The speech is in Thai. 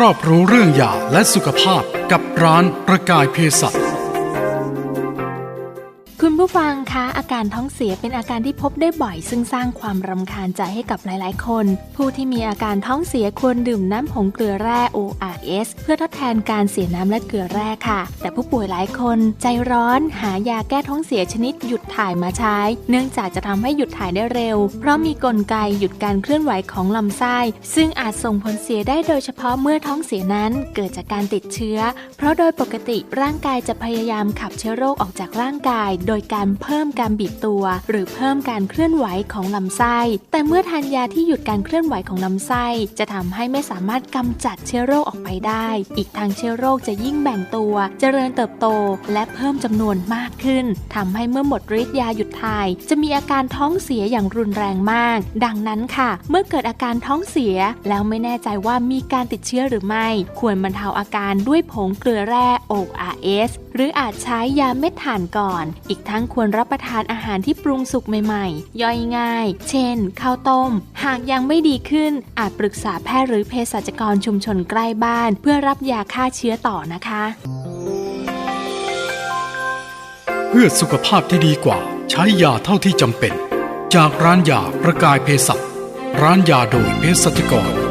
รอบรู้เรื่องยาและสุขภาพกับร้านประกายเภสัช คุณผู้ฟังคะอาการท้องเสียเป็นอาการที่พบได้บ่อย ซึ่งสร้างความรำคาญใจให้กับหลาย ๆ คน ผู้ที่มีอาการท้องเสียควรดื่มน้ำผงเกลือแร่ ORS เพื่อทดแทนการเสียน้ำและเกลือแร่ค่ะ แต่ผู้ป่วยหลายคนใจร้อนหายาแก้ท้องเสียชนิดหยุดถ่ายมาใช้ เนื่องจากจะทำให้หยุดถ่ายได้เร็ว เพราะมีกลไกหยุดการเคลื่อนไหวของลำไส้ ซึ่งอาจส่งผลเสียได้โดยเฉพาะเมื่อท้องเสียนั้นเกิดจากการติดเชื้อ เพราะโดยปกติร่างกายจะพยายามขับเชื้อโรคออกจากร่างกายโดยการเพิ่มการบีบตัว หรือเพิ่มการเคลื่อนไหวของลำไส้ แต่เมื่อทานยาที่หยุดการเคลื่อนไหวของลำไส้ จะทำให้ไม่สามารถกำจัดเชื้อโรคออกไปได้ อีกทางเชื้อโรคจะยิ่งแบ่งตัว เจริญเติบโต และเพิ่มจำนวนมากขึ้นทำให้เมื่อหมดฤทธิ์ยาหยุดถ่าย จะมีอาการท้องเสียอย่างรุนแรงมาก ดังนั้นค่ะ เมื่อเกิดอาการท้องเสีย แล้วไม่แน่ใจว่ามีการติดเชื้อหรือไม่ ควรบรรเทาอาการด้วยผงเกลือแร่ ORS หรืออาจใช้ยาเม็ดถ่านก่อน อีกทั้งควรรับประทานอาหารที่ปรุงสุกใหม่ๆ ย่อยง่าย เช่น ข้าวต้ม หากยังไม่ดีขึ้น อาจปรึกษาแพทย์หรือเภสัชกรชุมชนใกล้บ้าน เพื่อรับยาฆ่าเชื้อต่อนะคะ เพื่อสุขภาพที่ดีกว่า ใช้ยาเท่าที่จำเป็น จากร้านยาประกายเภสัชร้านยาโดยเภสัชกร